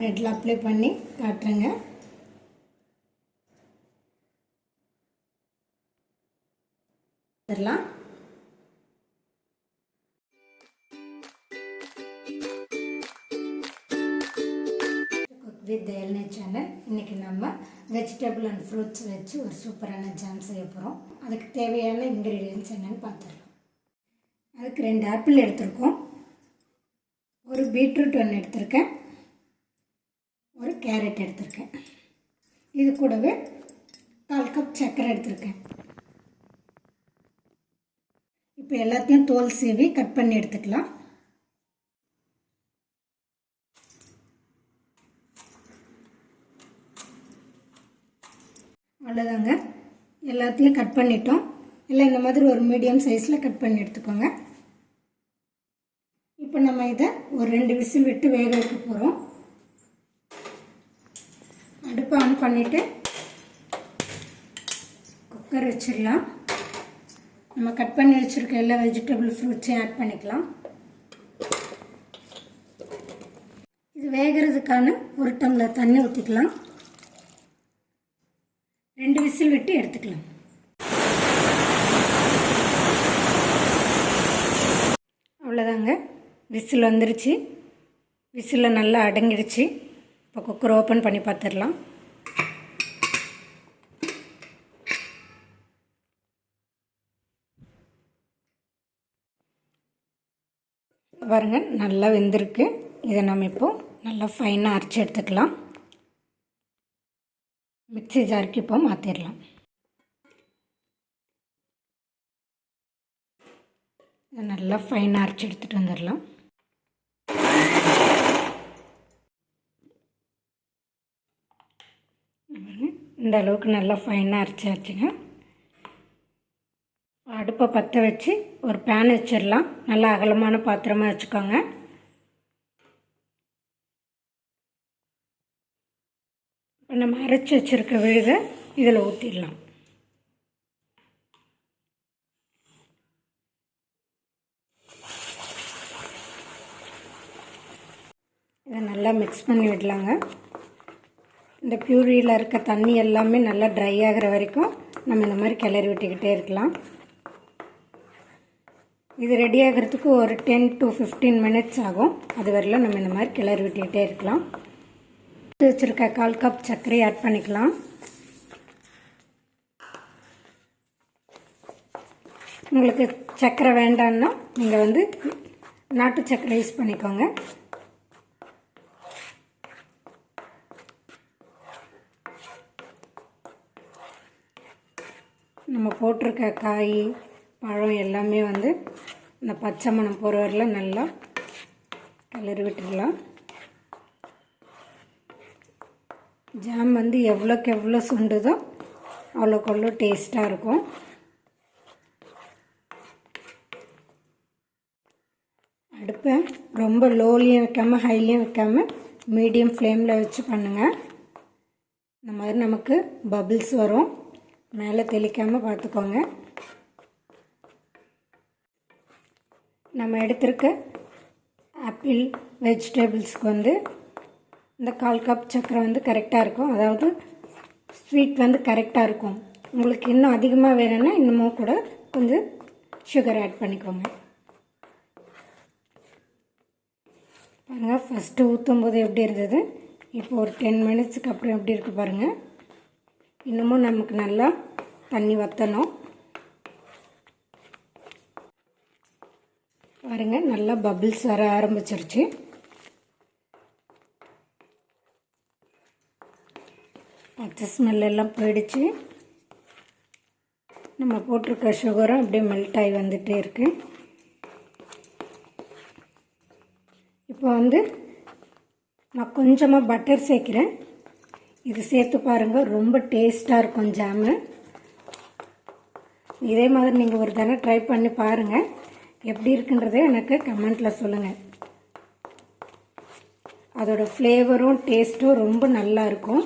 ப்ரெட்டில் apply பண்ணி காட்டுறேங்க. இதெல்லாம் cook with ஏழ்னை channel இன்றைக்கி நம்ம வெஜிடபிள் அண்ட் ஃப்ரூட்ஸ் வச்சு ஒரு சூப்பரான ஜாம் செய்ய போகிறோம் அதுக்கு தேவையான இன்க்ரீடியன்ஸ் என்னென்னு பார்த்துடலாம் அதுக்கு ரெண்டு ஆப்பிள் எடுத்திருக்கோம். ஒரு பீட்ரூட் ஒன்று எடுத்திருக்கேன். கேரட் எடுத்திருக்கேன். இது கூடவே கால் கப் சர்க்கரை எடுத்திருக்கேன். இப்போ எல்லாத்தையும் தோல் சீவி கட் பண்ணி எடுத்துக்கலாம். அவ்வளோதாங்க. எல்லாத்தையும் கட் பண்ணிட்டோம். இல்லை இந்த மாதிரி ஒரு மீடியம் சைஸில் கட் பண்ணி எடுத்துக்கோங்க. இப்போ நம்ம இதை ஒரு ரெண்டு விசில் விட்டு வேக வைக்க போகிறோம் அடுப்பு ஆன் பண்ணிவிட்டு குக்கர் வச்சிடலாம். நம்ம கட் பண்ணி வச்சுருக்க எல்லா வெஜிடபிள் ஃப்ரூட்ஸையும் ஆட் பண்ணிக்கலாம். இது வேகிறதுக்கான ஒரு டம்ளர் தண்ணி ஊற்றிக்கலாம் ரெண்டு விசில் விட்டு எடுத்துக்கலாம். அவ்வளோதாங்க விசில் வந்துருச்சு. விசிலில் நல்லா அடங்கிடுச்சு. இப்போ குக்கர் ஓப்பன் பண்ணி பார்த்துடலாம் பாருங்கள் நல்லா வெந்திருக்கு. இதை நம்ம இப்போது நல்லா ஃபைனாக அரைச்சி எடுத்துக்கலாம். மிக்ஸி ஜாருக்கு இப்போ மாற்றிடலாம் இதை நல்லா ஃபைனாக அரைச்சி எடுத்துகிட்டு வந்துடலாம். இந்த அளவுக்கு நல்லா ஃபைனாக அரைச்சாச்சுங்க. அடுப்பை பற்ற வச்சு ஒரு பேன் வச்சிடலாம். நல்லா அகலமான பாத்திரமாக வச்சுக்கோங்க. இப்போ நம்ம அரைச்சி வச்சுருக்க விழுதை இதில் ஊற்றிடலாம் இதை நல்லா மிக்ஸ் பண்ணி விடலாங்க. இந்த பியூரியில் இருக்க தண்ணி எல்லாமே நல்லா ட்ரை ஆகிற வரைக்கும் நம்ம இந்த மாதிரி கிளறி விட்டுக்கிட்டே இருக்கலாம். இது ரெடி ஆகிறதுக்கு ஒரு டென் டு ஃபிஃப்டீன் மினிட்ஸ் ஆகும். அது வரலாம் நம்ம இந்த மாதிரி கிளறி விட்டுக்கிட்டே இருக்கலாம். எடுத்து வச்சுருக்க கால் கப் சர்க்கரை ஆட் பண்ணிக்கலாம். உங்களுக்கு சர்க்கரை வேண்டான்னா நீங்கள் வந்து நாட்டு சர்க்கரை யூஸ் பண்ணிக்கோங்க. நம்ம போட்டிருக்க காய் பழம் எல்லாமே வந்து இந்த பச்சை மணம் போகிற வரையிலும் நல்லா கிளறி விட்டுடலாம். ஜாம் வந்து எவ்வளோக்கு எவ்வளோ சுண்டுதோ அவ்வளோக்கு அவ்வளோ டேஸ்ட்டாக இருக்கும். அடுப்பை ரொம்ப லோலையும் வைக்காமல் ஹைலையும் வைக்காமல் மீடியம் ஃப்ளேமில் வச்சு பண்ணுங்கள் இந்த மாதிரி நமக்கு பபிள்ஸ் வரும். மேலே தெளிக்காமல் பார்த்துக்கோங்க. நம்ம எடுத்திருக்க ஆப்பிள் வெஜிடபிள்ஸ்க்கு வந்து இந்த கால் கப் சக்கரை வந்து கரெக்டாக இருக்கும். அதாவது ஸ்வீட் வந்து கரெக்டாக இருக்கும். உங்களுக்கு இன்னும் அதிகமாக வேணும்னா இன்னமும் கூட கொஞ்சம் சுகர் ஆட் பண்ணிக்கோங்க. பாருங்கள் ஃபஸ்ட்டு ஊற்றும் போது எப்படி இருந்தது? இப்போ ஒரு டென் மினிட்ஸுக்கு அப்புறம் எப்படி இருக்குது பாருங்கள் இன்னமும் நமக்கு நல்லா தண்ணி வற்றணும் பாருங்க நல்லா பபிள்ஸ் வர ஆரம்பிச்சிருச்சு. பச்சை ஸ்மெல் எல்லாம் போயிடுச்சு. நம்ம போட்டிருக்க சுகரும் அப்படியே மெல்ட் ஆகி வந்துகிட்டே இருக்கு. இப்போ வந்து நான் கொஞ்சமாக பட்டர் சேர்க்குறேன். இது சேர்த்து பாருங்கள் ரொம்ப டேஸ்ட்டாக இருக்கும் ஜாமு இதே மாதிரி நீங்கள் ஒரு தடவை ட்ரை பண்ணி பாருங்கள் எப்படி இருக்குன்றதே எனக்கு கமெண்ட்டில் சொல்லுங்கள் அதோட ஃப்ளேவரும் டேஸ்ட்டும் ரொம்ப நல்லா இருக்கும்.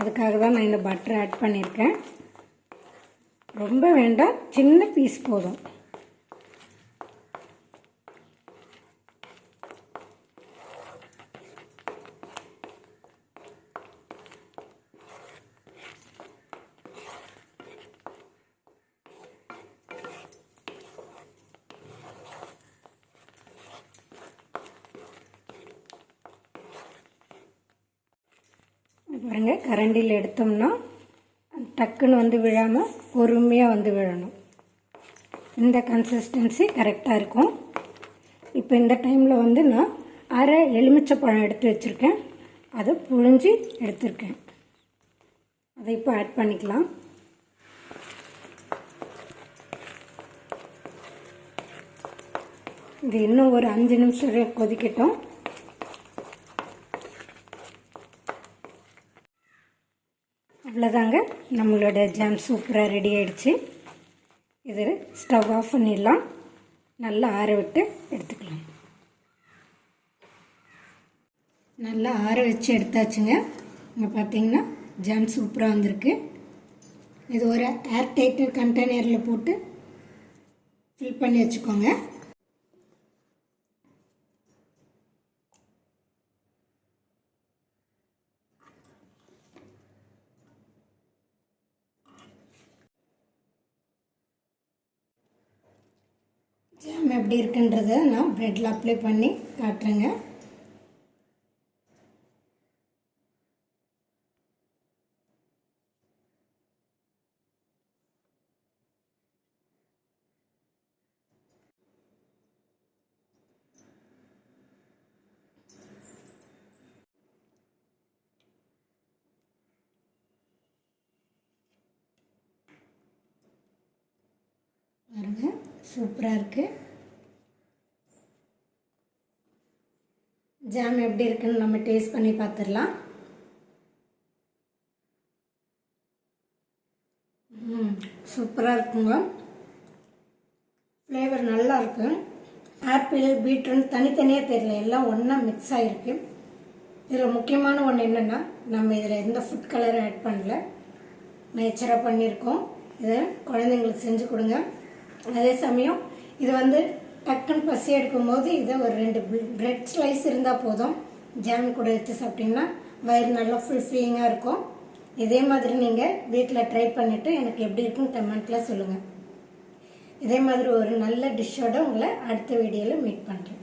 அதுக்காக தான் நான் இந்த பட்டர் ஆட் பண்ணியிருக்கேன். ரொம்ப வேண்டாம் சின்ன பீஸ் போதும். பாருங்கள் கரண்டியில் எடுத்தோம்னா டக்குன்னு வந்து விழாமல் பொறுமையாக வந்து விழணும். இந்த கன்சிஸ்டன்சி கரெக்டாக இருக்கும். இப்போ இந்த டைமில் வந்து நான் அரை எலுமிச்சப்பழம் எடுத்து வச்சுருக்கேன். அதை புழிஞ்சி எடுத்திருக்கேன். அதை இப்போ ஆட் பண்ணிக்கலாம். இது இன்னும் ஒரு அஞ்சு நிமிஷம் கொதிக்கட்டும். அவ்வளோதாங்க நம்மளோட ஜாம் சூப்பராக ரெடி ஆகிடுச்சு இது ஸ்டவ் ஆஃப் பண்ணிடலாம். நல்லா ஆற விட்டு எடுத்துக்கலாம். நல்லா ஆற வச்சு எடுத்தாச்சுங்க. இங்கே பார்த்தீங்கன்னா ஜாம் சூப்பராக வந்திருக்கு. இது ஒரு ஏர் டைட்டர் கண்டெய்னரில் போட்டு ஃபில் பண்ணி வச்சுக்கோங்க. ஜாம் எப்படி இருக்குன்றத நான் ப்ரெட்டில் அப்ளை பண்ணி காட்டுறேங்க. பாருங்க. சூப்பராக இருக்குது ஜாம் எப்படி இருக்குன்னு நம்ம டேஸ்ட் பண்ணி பார்த்துடலாம் ம் சூப்பராக இருக்குங்க. ஃப்ளேவர் நல்லா இருக்கு. ஆப்பிள் பீட்ரூட் தனித்தனியாக தெரியல எல்லாம் ஒன்றா மிக்ஸ் ஆகிருக்கு இதில் முக்கியமான ஒன்று என்னென்னா நம்ம இதில் எந்த ஃபுட் கலரும் ஆட் பண்ணல. நேச்சராக பண்ணியிருக்கோம். இதை குழந்தைங்களுக்கு செஞ்சு கொடுங்க. அதே சமயம் இது வந்து டக்குன்னு பசி எடுக்கும்போது இதை ஒரு ரெண்டு பிரெட் ஸ்லைஸ் இருந்தால் போதும். ஜாம் கூட எடுத்து சாப்பிட்டிங்கன்னா வயிறு நல்லா ஃபுல் ஃபுல்ஃபில்லிங்காக இருக்கும். இதே மாதிரி நீங்கள் வீட்டில் ட்ரை பண்ணிவிட்டு எனக்கு எப்படி இருக்குன்னு கமெண்ட்டில் சொல்லுங்கள் இதே மாதிரி ஒரு நல்ல டிஷ்ஷோட உங்களை அடுத்த வீடியோவில் மீட் பண்ணுறேன்